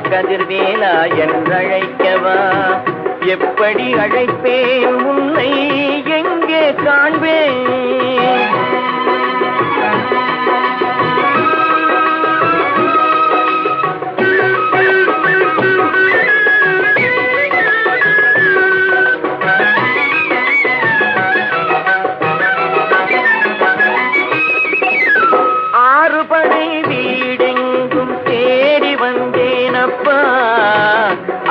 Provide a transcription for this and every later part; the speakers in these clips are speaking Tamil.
கதிர்வேலா என்றழைக்கவா? எப்படி அழைப்பேன்? உன்னை எங்கே காண்பேன்?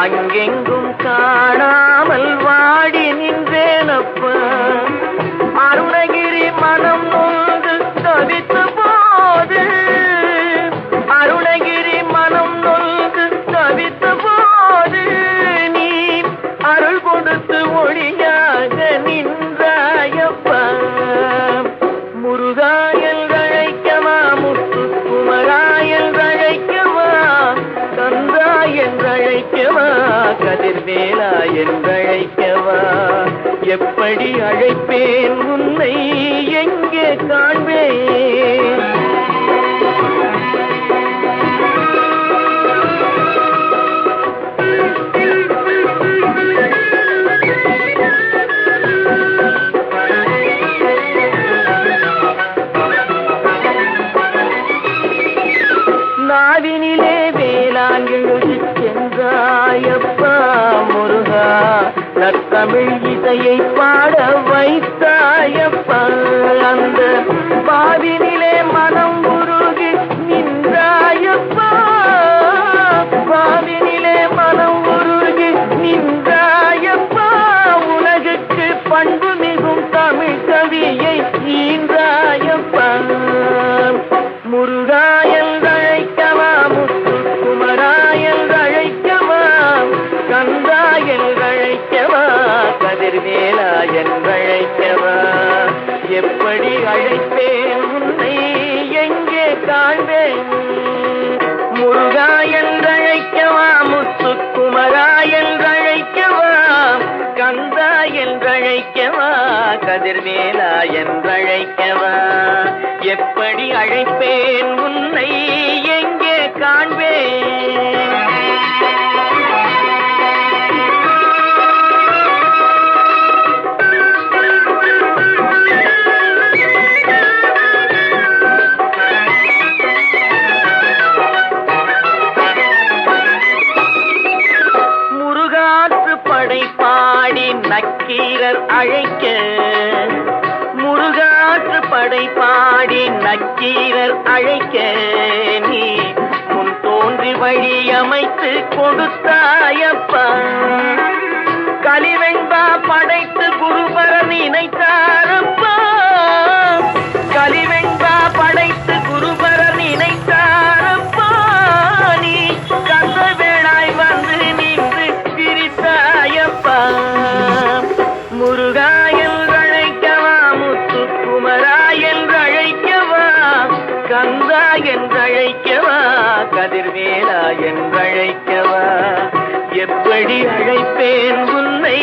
அங்கெங்கும் காணாமல் வாடி நின்றேனப்ப. அருணகிரி மனம் நொந்து தவித்த போது. அருணகிரி மனம் நொந்து தவித்த போது. நீ அருள் கொடுத்து ஒளியாக நின்றாயப்ப. முருகாயல் அழைக்கவா முத்து குமராயல் அழைக்கவா கந்தா என்றழைக்கவா. கதிர்வேலா என்றழைக்கவா? எப்படி அழைப்பேன்? உன்னை எங்கே காண்பேன்? நாவினில் தமிழ் இசையை பாடவும் கதிர்வேலா என்றழைக்கவா எப்படி அழைப்பேன் உன்னை? எங்கே காண்பேன்? முருகாயல் அழைக்கவா முத்துக்குமரா குமராயல் அழைக்கவா கந்தா என்றழைக்கவா? கதிர்வேலா என்றழைக்கவா? எப்படி அழைப்பேன் உன்னை? பாடி நக்கீரர் அழைக்க. முருகாற்று படை பாடி நக்கீரர் அழைக்க. நீ முன் தோன்றி வழி அமைத்து கொடுத்தாயப்பா. கலிவெண்பா படைத்து குருபரன் இணைத்த கந்தா என்றழைக்கவா கதிர்வேலா என்றழைக்கவா? எப்படி அழைப்பேன் உன்னை